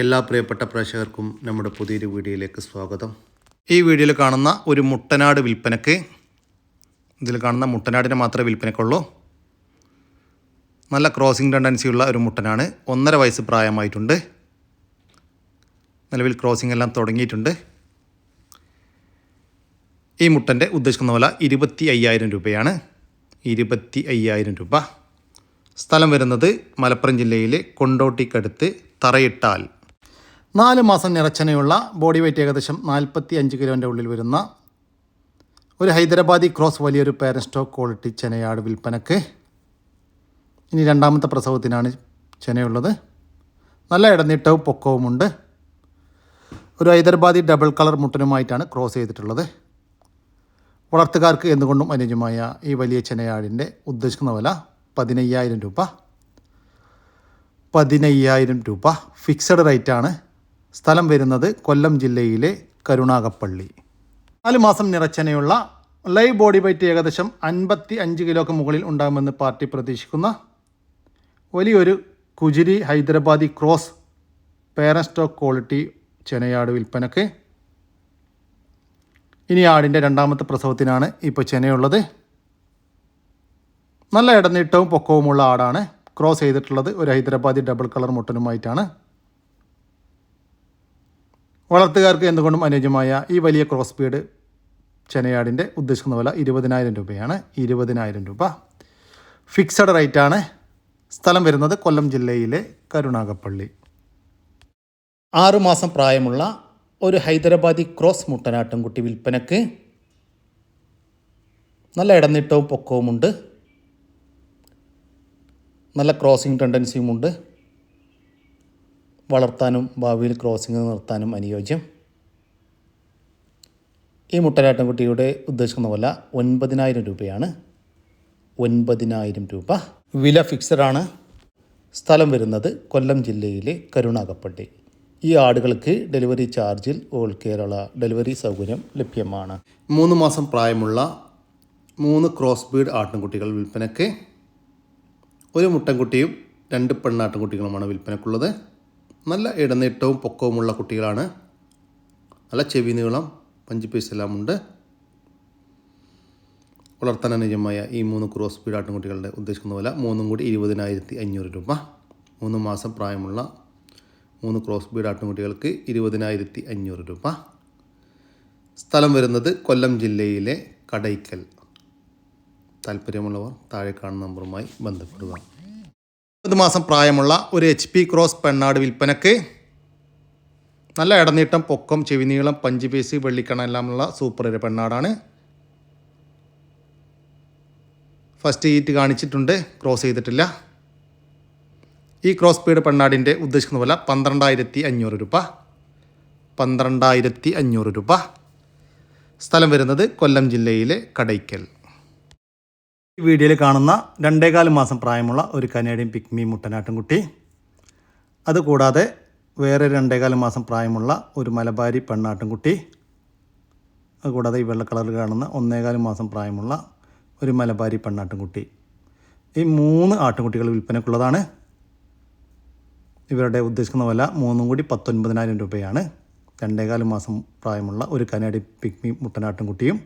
എല്ലാ പ്രിയപ്പെട്ട പ്രേക്ഷകർക്കും നമ്മുടെ പുതിയൊരു വീഡിയോയിലേക്ക് സ്വാഗതം. ഈ വീഡിയോയിൽ കാണുന്ന ഒരു മുട്ടനാട് വിൽപ്പനക്ക് ഇതിൽ കാണുന്ന മുട്ടനാടിനെ മാത്രമേ വിൽപ്പനക്കുള്ളൂ. നല്ല ക്രോസിംഗ് ടെൻഡൻസിയുള്ള ഒരു മുട്ടനാണ്. ഒന്നര വയസ്സ് പ്രായമായിട്ടുണ്ട്. നിലവിൽ ക്രോസിംഗ് എല്ലാം തുടങ്ങിയിട്ടുണ്ട്. ഈ മുട്ടന്റെ ഉദ്ദേശിക്കുന്ന വില ഇരുപത്തി അയ്യായിരം രൂപയാണ്. ഇരുപത്തി അയ്യായിരം രൂപ. സ്ഥലം വരുന്നത് മലപ്പുറം ജില്ലയിലെ കൊണ്ടോട്ടിക്കടുത്ത് തറയിട്ടാൽ നാല് മാസം നിറച്ചനയുള്ള ബോഡി വെയ്റ്റ് ഏകദേശം നാൽപ്പത്തി അഞ്ച് കിലോന്റെ ഉള്ളിൽ വരുന്ന ഒരു ഹൈദരാബാദി ക്രോസ് വലിയൊരു പേരൻ സ്റ്റോക്ക് ക്വാളിറ്റി ചെനയാട് വിൽപ്പനക്ക്. ഇനി രണ്ടാമത്തെ പ്രസവത്തിനാണ് ചെനയുള്ളത്. നല്ല ഇടനീട്ടവും പൊക്കവുമുണ്ട്. ഒരു ഹൈദരാബാദി ഡബിൾ കളർ മുട്ടനുമായിട്ടാണ് ക്രോസ് ചെയ്തിട്ടുള്ളത്. വളർത്തുകാർക്ക് എന്തുകൊണ്ടും അനുജമായ ഈ വലിയ ചെനയാടിന്റെ ഉദ്ദേശിക്കുന്ന വില പതിനയ്യായിരം രൂപ. പതിനയ്യായിരം രൂപ. ഫിക്സഡ് റേറ്റാണ്. സ്ഥലം വരുന്നത് കൊല്ലം ജില്ലയിലെ കരുണാകപ്പള്ളി നാല് മാസം നിറച്ചനയുള്ള ലൈവ് ബോഡി വെയ്റ്റ് ഏകദേശം അൻപത്തി അഞ്ച് കിലോക്ക് മുകളിൽ ഉണ്ടാകുമെന്ന് പാർട്ടി പ്രതീക്ഷിക്കുന്ന വലിയൊരു കുജിരി Hyderabadi cross parent stock quality ചെനയാട് വിൽപ്പനക്ക് ഇനി ആടിന്റെ രണ്ടാമത്തെ പ്രസവത്തിനാണ് ഇപ്പോൾ ചെനയുള്ളത്. നല്ല ഇടനീട്ടവും പൊക്കവുമുള്ള ആടാണ്. ക്രോസ് ചെയ്തിട്ടുള്ളത് ഒരു ഹൈദരാബാദി ഡബിൾ കളർ മുട്ടനുമായിട്ടാണ്. വളർത്തുകാർക്ക് എന്തുകൊണ്ടും അനുയോജ്യമായ ഈ വലിയ ക്രോസ് ബീഡ് ചെനയാടിന്റെ ഉദ്ദേശിക്കുന്ന വില ഇരുപതിനായിരം രൂപയാണ്. ഇരുപതിനായിരം രൂപ. ഫിക്സഡ് റേറ്റാണ് സ്ഥലം വരുന്നത് കൊല്ലം ജില്ലയിലെ കരുണാകപ്പള്ളി ആറുമാസം പ്രായമുള്ള ഒരു ഹൈദരാബാദി ക്രോസ് മുട്ടനാട്ടുംകുട്ടി വിൽപ്പനക്ക് നല്ല ഇടനീട്ടവും പൊക്കവുമുണ്ട്. നല്ല ക്രോസിംഗ് ടെൻഡൻസിയുമുണ്ട് വളർത്താനും ഭാവിയിൽ ക്രോസിംഗ് നിർത്താനും അനുയോജ്യം. ഈ മുട്ടനാട്ടുംകുട്ടിയുടെ ഉദ്ദേശിക്കുന്ന വില ഒൻപതിനായിരം രൂപയാണ്. ഒൻപതിനായിരം രൂപ വില ഫിക്സഡാണ് സ്ഥലം വരുന്നത് കൊല്ലം ജില്ലയിലെ കരുണാകപ്പള്ളി. ഈ ആടുകൾക്ക് ഡെലിവറി ചാർജിൽ ഓൾ കേരള ഡെലിവറി സൗകര്യം ലഭ്യമാണ്. മൂന്ന് മാസം പ്രായമുള്ള മൂന്ന് ക്രോസ് ബീഡ് ആട്ടിൻകുട്ടികൾ വിൽപ്പനയ്ക്ക്. ഒരു മുട്ടൻകുട്ടിയും രണ്ട് പെണ്ണാട്ടിൻകുട്ടികളുമാണ് വിൽപ്പനക്കുള്ളത് നല്ല ഇടനീട്ടവും പൊക്കവുമുള്ള കുട്ടികളാണ്. നല്ല ചെവി നീളം പഞ്ച് പീസ് എല്ലാം ഉണ്ട് വളർത്താൻ അനുജമായ ഈ മൂന്ന് ക്രോസ് സ്പീഡ് ആട്ടിൻകുട്ടികളുടെ ഉദ്ദേശിക്കുന്ന വില മൂന്നും കൂടി ഇരുപതിനായിരത്തി അഞ്ഞൂറ് രൂപ. മൂന്ന് മാസം പ്രായമുള്ള മൂന്ന് ക്രോസ് ബീഡ് ആട്ടിൻകുട്ടികൾക്ക് ഇരുപതിനായിരത്തി അഞ്ഞൂറ് രൂപ. സ്ഥലം വരുന്നത് കൊല്ലം ജില്ലയിലെ കടയ്ക്കൽ. താല്പര്യമുള്ളവർ താഴെ കാണുന്ന നമ്പറുമായി ബന്ധപ്പെടുക. ഒമ്പത് മാസം പ്രായമുള്ള ഒരു എച്ച് പി ക്രോസ് പെണ്ണാട് വിൽപ്പനക്ക് നല്ല ഇടനീട്ടം പൊക്കം ചെവിനീളം പഞ്ച് പീസ് വെള്ളിക്കണ എല്ലാമുള്ള സൂപ്പർ ഒരു പെണ്ണാടാണ്. ഫസ്റ്റ് ഹീറ്റ് കാണിച്ചിട്ടുണ്ട് ക്രോസ് ചെയ്തിട്ടില്ല. ഈ ക്രോസ് പീഡ് പെണ്ണാടിന്റെ ഉദ്ദേശിക്കുന്ന പോലെ പന്ത്രണ്ടായിരത്തി അഞ്ഞൂറ് രൂപ. പന്ത്രണ്ടായിരത്തി അഞ്ഞൂറ് രൂപ. സ്ഥലം വരുന്നത് കൊല്ലം ജില്ലയിലെ കടയ്ക്കൽ. ഈ വീഡിയോയിൽ കാണുന്ന രണ്ടേകാൽ മാസം പ്രായമുള്ള ഒരു കനേഡിയൻ പിക്മി മുട്ടനാട്ടുംകുട്ടി. അതുകൂടാതെ വേറെ രണ്ടേകാൽ മാസം പ്രായമുള്ള ഒരു മലബാരി പെണ്ണാട്ടുംകുട്ടി. അതുകൂടാതെ ഈ വെള്ള കളറിൽ കാണുന്ന ഒന്നേകാൽ മാസം പ്രായമുള്ള ഒരു മലബാരി പെണ്ണാട്ടുംകുട്ടി. ഈ മൂന്ന് ആട്ടുംകുട്ടികൾ വിൽപ്പനക്കുള്ളതാണ് ഇവരുടെ ഉദ്ദേശിക്കുന്ന വില മൂന്നും കൂടി പത്തൊൻപതിനായിരം രൂപയാണ്. രണ്ടേകാൽ മാസം പ്രായമുള്ള ഒരു കനേഡിയൻ പിക്മി മുട്ടനാട്ടുംകുട്ടിയും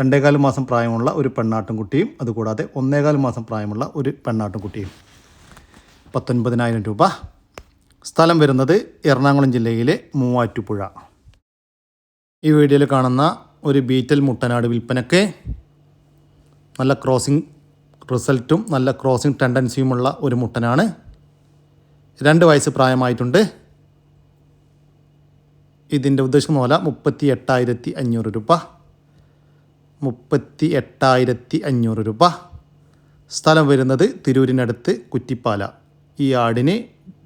രണ്ടേകാൽ മാസം പ്രായമുള്ള ഒരു പെണ്ണാട്ടുംകുട്ടിയും അതുകൂടാതെ ഒന്നേകാൽ മാസം പ്രായമുള്ള ഒരു പെണ്ണാട്ടുംകുട്ടിയും. പത്തൊൻപതിനായിരം രൂപ. സ്ഥലം വരുന്നത് എറണാകുളം ജില്ലയിലെ മൂവാറ്റുപുഴ. ഈ വീഡിയോയിൽ കാണുന്ന ഒരു ബീറ്റൽ മുട്ടനാട് വിൽപ്പനക്ക് നല്ല ക്രോസിംഗ് റിസൾട്ടും നല്ല ക്രോസിംഗ് ടെൻഡൻസിയുമുള്ള ഒരു മുട്ടനാണ്. രണ്ട് വയസ്സ് പ്രായമായിട്ടുണ്ട്. ഇതിന്റെ ഉദ്ദേശം മൂല മുപ്പത്തി എട്ടായിരത്തി അഞ്ഞൂറ് രൂപ. മുപ്പത്തി എട്ടായിരത്തി അഞ്ഞൂറ് രൂപ. സ്ഥലം വരുന്നത് തിരൂരിനടുത്ത് കുറ്റിപ്പാല. ഈ ആടിന്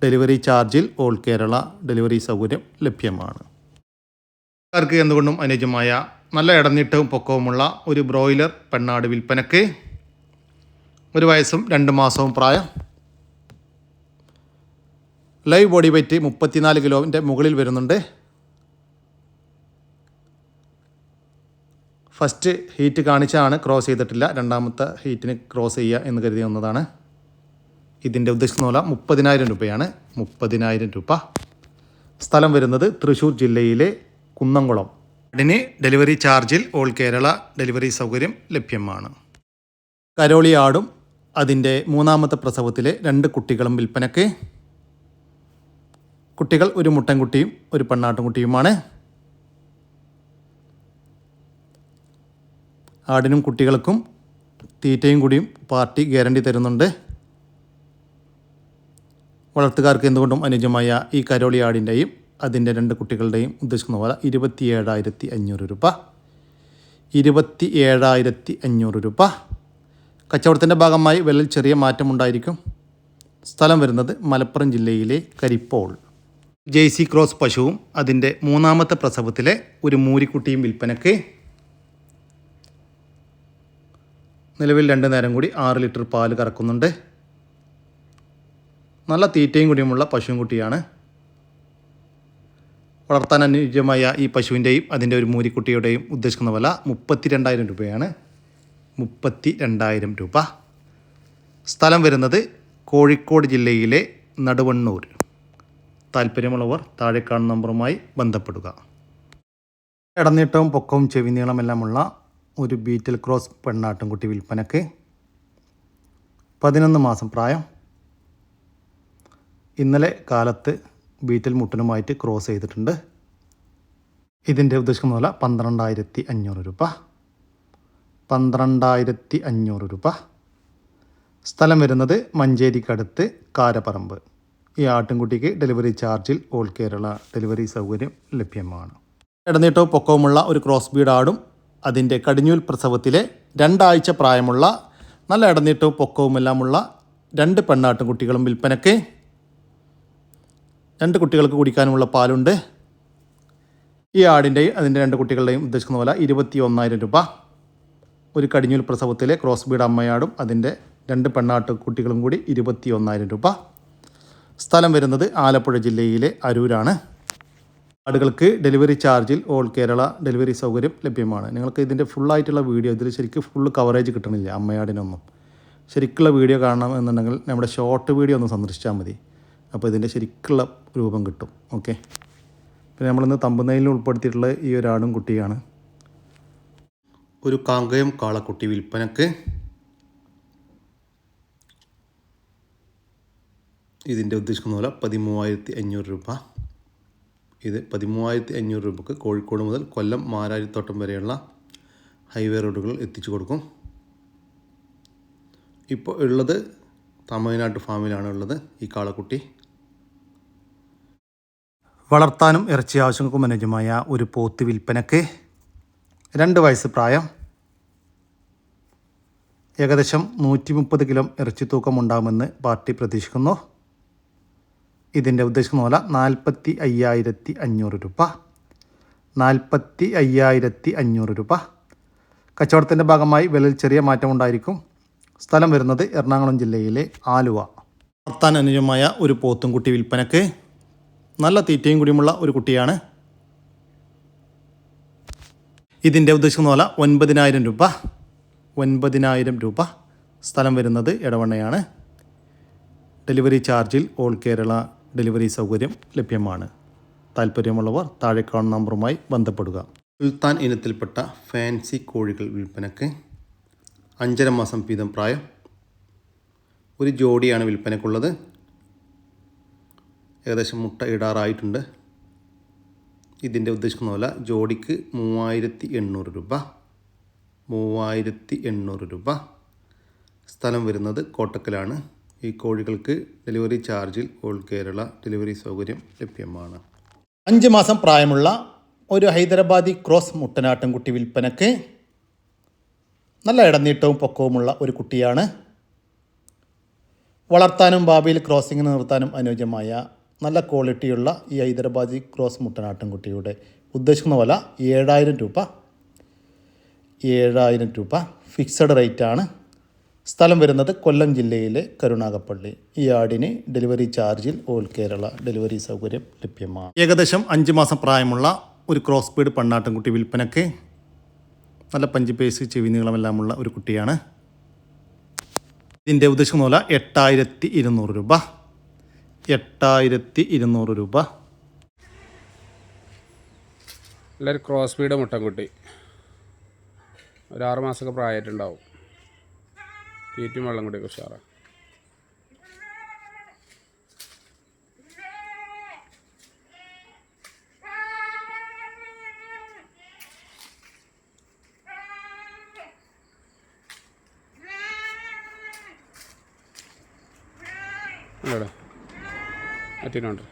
ഡെലിവറി ചാർജിൽ ഓൾ കേരള ഡെലിവറി സൗകര്യം ലഭ്യമാണ്. ആർക്ക് എന്തുകൊണ്ടും അനുയോജ്യമായ നല്ല ഇടനീട്ടവും പൊക്കവുമുള്ള ഒരു ബ്രോയിലർ പെണ്ണാട് വിൽപ്പനക്ക് ഒരു വയസ്സും രണ്ട് മാസവും പ്രായം. ലൈവ് ബോഡി വെയ്റ്റ് മുപ്പത്തിനാല് കിലോവിന്റെ മുകളിൽ വരുന്നുണ്ട്. ഫസ്റ്റ് ഹീറ്റ് കാണിച്ചാണ് ക്രോസ് ചെയ്തിട്ടില്ല. രണ്ടാമത്തെ ഹീറ്റിന് ക്രോസ് ചെയ്യുക എന്ന് കരുതി വന്നതാണ്. ഇതിന്റെ ഉദ്ദേശിക്കുന്ന പോലെ മുപ്പതിനായിരം രൂപയാണ്. മുപ്പതിനായിരം രൂപ. സ്ഥലം വരുന്നത് തൃശ്ശൂർ ജില്ലയിലെ കുന്നംകുളം. അതിന് ഡെലിവറി ചാർജിൽ ഓൾ കേരള ഡെലിവറി സൗകര്യം ലഭ്യമാണ്. കരോളിയാടും അതിന്റെ മൂന്നാമത്തെ പ്രസവത്തിലെ രണ്ട് കുട്ടികളും വിൽപ്പനയ്ക്ക്. കുട്ടികൾ ഒരു മുട്ടൻകുട്ടിയും ഒരു പെണ്ണാട്ടുംകുട്ടിയുമാണ്. ആടിനും കുട്ടികൾക്കും തീറ്റയും കൂടിയും പാർട്ടി ഗ്യാരണ്ടി തരുന്നുണ്ട്. വളർത്തുകാർക്ക് എന്തുകൊണ്ടും അനുജമായ ഈ കരോളി ആടിന്റെയും അതിന്റെ രണ്ട് കുട്ടികളുടെയും ഉദ്ദേശിക്കുന്ന പോലെ ഇരുപത്തി ഏഴായിരത്തി അഞ്ഞൂറ് രൂപ. ഇരുപത്തി ഏഴായിരത്തി അഞ്ഞൂറ് രൂപ. കച്ചവടത്തിന്റെ ഭാഗമായി വിലയിൽ ചെറിയ മാറ്റമുണ്ടായിരിക്കും. സ്ഥലം വരുന്നത് മലപ്പുറം ജില്ലയിലെ കരിപ്പോൾ. ജെയ്സി ക്രോസ് പശുവും അതിന്റെ മൂന്നാമത്തെ പ്രസവത്തിലെ ഒരു മൂരിക്കുട്ടിയും വിൽപ്പനയ്ക്ക് നിലവിൽ രണ്ട് നേരം കൂടി ആറ് ലിറ്റർ പാൽ കറക്കുന്നുണ്ട്. നല്ല തീറ്റയും കൂടിയുമുള്ള പശുവും കുട്ടിയാണ്. വളർത്താൻ അനുയോജ്യമായ ഈ പശുവിന്റെയും അതിന്റെ ഒരു മൂരിക്കുട്ടിയുടെയും ഉദ്ദേശിക്കുന്ന വില മുപ്പത്തി രണ്ടായിരം രൂപയാണ്. മുപ്പത്തി രണ്ടായിരം രൂപ. സ്ഥലം വരുന്നത് കോഴിക്കോട് ജില്ലയിലെ നടുവണ്ണൂർ. താല്പര്യമുള്ളവർ താഴെ കാണുന്ന നമ്പറുമായി ബന്ധപ്പെടുക. ഇടനീട്ടവും പൊക്കവും ചെവി നീളമെല്ലാമുള്ള ഒരു ബീറ്റൽ ക്രോസ് പെണ്ണാട്ടുംകുട്ടി വിൽപ്പനക്ക് പതിനൊന്ന് മാസം പ്രായം. ഇന്നലെ കാലത്ത് ബീറ്റൽ മുട്ടനുമായിട്ട് ക്രോസ് ചെയ്തിട്ടുണ്ട്. ഇതിന്റെ ഉദ്ദേശിക്കുന്ന പോലെ പന്ത്രണ്ടായിരത്തി അഞ്ഞൂറ് രൂപ. പന്ത്രണ്ടായിരത്തി അഞ്ഞൂറ് രൂപ. സ്ഥലം വരുന്നത് മഞ്ചേരിക്കടുത്ത് കാരപ്പറമ്പ്. ഈ ആട്ടിൻകുട്ടിക്ക് ഡെലിവറി ചാർജിൽ ഓൾ കേരള ഡെലിവറി സൗകര്യം ലഭ്യമാണ്. ഇടനീട്ടവും പൊക്കവുമുള്ള ഒരു ക്രോസ് ബീഡ് ആടും അതിന്റെ കടിഞ്ഞൂൽ പ്രസവത്തിലെ രണ്ടാഴ്ച പ്രായമുള്ള നല്ല ഇടനീട്ടവും പൊക്കവുമെല്ലാമുള്ള രണ്ട് പെണ്ണാട്ടും കുട്ടികളും വിൽപ്പനയ്ക്ക് രണ്ട് കുട്ടികൾക്ക് കുടിക്കാനുമുള്ള പാലുണ്ട്. ഈ ആടിന്റെയും അതിന്റെ രണ്ട് കുട്ടികളുടെയും ഉദ്ദേശിക്കുന്ന പോലെ ഇരുപത്തി ഒന്നായിരം രൂപ. ഒരു കടിഞ്ഞൂൽ പ്രസവത്തിലെ ക്രോസ് ബീഡ് അമ്മയാടും അതിന്റെ രണ്ട് പെണ്ണാട്ട് കുട്ടികളും കൂടി ഇരുപത്തി ഒന്നായിരം രൂപ. സ്ഥലം വരുന്നത് ആലപ്പുഴ ജില്ലയിലെ അരൂരാണ്. ആടുകൾക്ക് ഡെലിവറി ചാർജിൽ ഓൾ കേരള ഡെലിവറി സൗകര്യം ലഭ്യമാണ്. നിങ്ങൾക്ക് ഇതിന്റെ ഫുള്ളായിട്ടുള്ള വീഡിയോ ഇതിൽ ശരിക്കും ഫുൾ കവറേജ് കിട്ടണില്ല അമ്മയാടിനൊന്നും. ശരിക്കുള്ള വീഡിയോ കാണണം എന്നുണ്ടെങ്കിൽ നമ്മുടെ ഷോർട്ട് വീഡിയോ ഒന്ന് സന്ദർശിച്ചാൽ മതി. അപ്പോൾ ഇതിന്റെ ശരിക്കുള്ള രൂപം കിട്ടും. ഓക്കെ പിന്നെ നമ്മളിന്ന് തമ്പുന്നയിൽ ഉൾപ്പെടുത്തിയിട്ടുള്ള ഈ ഒരാടും കുട്ടിയാണ്. ഒരു കാങ്കയം കാളക്കുട്ടി വിൽപ്പനക്ക് ഇതിന്റെ ഉദ്ദേശിക്കുന്ന പോലെ പതിമൂവായിരത്തി അഞ്ഞൂറ് രൂപ. ഇത് പതിമൂവായിരത്തി അഞ്ഞൂറ് രൂപക്ക് കോഴിക്കോട് മുതൽ കൊല്ലം മാരാരിത്തോട്ടം വരെയുള്ള ഹൈവേ റോഡുകൾ എത്തിച്ചു കൊടുക്കും. ഇപ്പോൾ ഉള്ളത് തമിഴ്നാട് ഫാമിലാണ് ഉള്ളത് ഈ കാളക്കുട്ടി. വളർത്താനും ഇറച്ചി ആവശ്യങ്ങൾക്കും അനുജമായ ഒരു പോത്ത് വിൽപ്പനക്ക് രണ്ട് വയസ്സ് പ്രായം. ഏകദേശം നൂറ്റി മുപ്പത് കിലോ ഇറച്ചി തൂക്കം ഉണ്ടാകുമെന്ന് പാർട്ടി പ്രതീക്ഷിക്കുന്നു. ഇതിന്റെ ഉദ്ദേശിക്കുന്ന പോലെ നാൽപ്പത്തി അയ്യായിരത്തി അഞ്ഞൂറ് രൂപ. നാൽപ്പത്തി അയ്യായിരത്തി അഞ്ഞൂറ് രൂപ. കച്ചവടത്തിന്റെ ഭാഗമായി വിലയിൽ ചെറിയ മാറ്റമുണ്ടായിരിക്കും സ്ഥലം വരുന്നത് എറണാകുളം ജില്ലയിലെ ആലുവ. വളർത്താൻ അനുയോജ്യമായ ഒരു പോത്തും കുട്ടി വിൽപ്പനക്ക് നല്ല തീറ്റയും കൂടിയുമുള്ള ഒരു കുട്ടിയാണ്. ഇതിന്റെ ഉദ്ദേശിക്കുന്ന പോലെ ഒൻപതിനായിരം രൂപ. ഒൻപതിനായിരം രൂപ സ്ഥലം വരുന്നത് ഇടവണ്ണയാണ് ഡെലിവറി ചാർജിൽ ഓൾ കേരള ഡെലിവറി സൗകര്യം ലഭ്യമാണ്. താല്പര്യമുള്ളവർ താഴെ കാണുന്ന നമ്പറുമായി ബന്ധപ്പെടുക. സുൽത്താൻ ഇനത്തിൽപ്പെട്ട ഫാൻസി കോഴികൾ വിൽപ്പനക്ക് അഞ്ചര മാസം വീതം പ്രായം. ഒരു ജോഡിയാണ് വിൽപ്പനക്കുള്ളത്. ഏകദേശം മുട്ട ഇടാറായിട്ടുണ്ട്. ഇതിന്റെ ഉദ്ദേശിക്കുന്ന പോലെ ജോഡിക്ക് മൂവായിരത്തി എണ്ണൂറ് രൂപ. മൂവായിരത്തി എണ്ണൂറ് രൂപ. സ്ഥലം വരുന്നത് കോട്ടക്കലാണ്. ഈ കോഴികൾക്ക് ഡെലിവറി ചാർജിൽ ഓൾ കേരള ഡെലിവറി സൗകര്യം ലഭ്യമാണ്. അഞ്ച് മാസം പ്രായമുള്ള ഒരു ഹൈദരാബാദി ക്രോസ് മുട്ടനാട്ടിൻകുട്ടി വിൽപ്പനക്ക് നല്ല ഇടനീട്ടവും പൊക്കവുമുള്ള ഒരു കുട്ടിയാണ്. വളർത്താനും ഭാവിയിൽ ക്രോസിംഗ് നിർത്താനും അനുയോജ്യമായ നല്ല ക്വാളിറ്റിയുള്ള ഈ ഹൈദരാബാദി ക്രോസ് മുട്ടനാട്ടിൻകുട്ടിയുടെ ഉദ്ദേശിക്കുന്ന വില ഏഴായിരം രൂപ. ഏഴായിരം രൂപ ഫിക്സഡ് റേറ്റാണ്. സ്ഥലം വരുന്നത് കൊല്ലം ജില്ലയിലെ കരുണാകപ്പള്ളി ഈ ആടിന് ഡെലിവറി ചാർജിൽ ഓൾ കേരള ഡെലിവറി സൗകര്യം ലഭ്യമാണ്. ഏകദേശം അഞ്ച് മാസം പ്രായമുള്ള ഒരു ക്രോസ് ബീഡ് പണ്ണാട്ടൻകുട്ടി വിൽപ്പനക്ക് നല്ല പേസ് ചെവി നീളമെല്ലാമുള്ള ഒരു കുട്ടിയാണ്. ഇതിന്റെ ഉദ്ദേശിക്കുന്ന പോലെ എട്ടായിരത്തി ഇരുന്നൂറ് രൂപ. എട്ടായിരത്തി ഇരുന്നൂറ് രൂപ. നല്ലൊരു ക്രോസ് ബീഡ് മുട്ടൻകുട്ടി ഒരു ആറ് മാസമൊക്കെ പ്രായമായിട്ടുണ്ടാവും. തീറ്റും വെള്ളം കൂടി ഉഷാറാ. ഇവിടെ അറ്റിനുണ്ട്.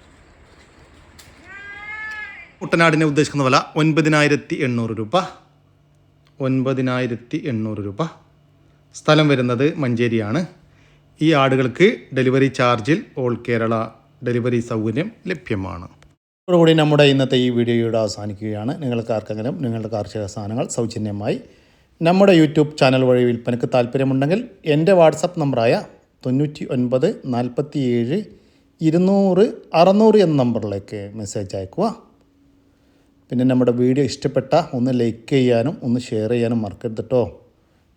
കുട്ടനാടിനെ ഉദ്ദേശിക്കുന്ന വില ഒൻപതിനായിരത്തി എണ്ണൂറ് രൂപ. ഒൻപതിനായിരത്തി എണ്ണൂറ് രൂപ. സ്ഥലം വരുന്നത് മഞ്ചേരിയാണ്. ഈ ആടുകൾക്ക് ഡെലിവറി ചാർജിൽ ഓൾ കേരള ഡെലിവറി സൗകര്യം ലഭ്യമാണ്. അതോടുകൂടി നമ്മുടെ ഇന്നത്തെ ഈ വീഡിയോയുടെ അവസാനിക്കുകയാണ്. നിങ്ങൾക്ക് ആർക്കെങ്കിലും നിങ്ങളുടെ കാർഷിക സാധനങ്ങൾ സൗജന്യമായി നമ്മുടെ യൂട്യൂബ് ചാനൽ വഴി വിൽപ്പനയ്ക്ക് താല്പര്യമുണ്ടെങ്കിൽ എന്റെ വാട്സപ്പ് നമ്പറായ തൊണ്ണൂറ്റി ഒൻപത് നാൽപ്പത്തി ഏഴ് ഇരുന്നൂറ് അറുന്നൂറ് എന്ന നമ്പറിലേക്ക് മെസ്സേജ് അയക്കുക പിന്നെ നമ്മുടെ വീഡിയോ ഇഷ്ടപ്പെട്ട ഒന്ന് ലൈക്ക് ചെയ്യാനും ഒന്ന് ഷെയർ ചെയ്യാനും മറക്കരുത് കേട്ടോ.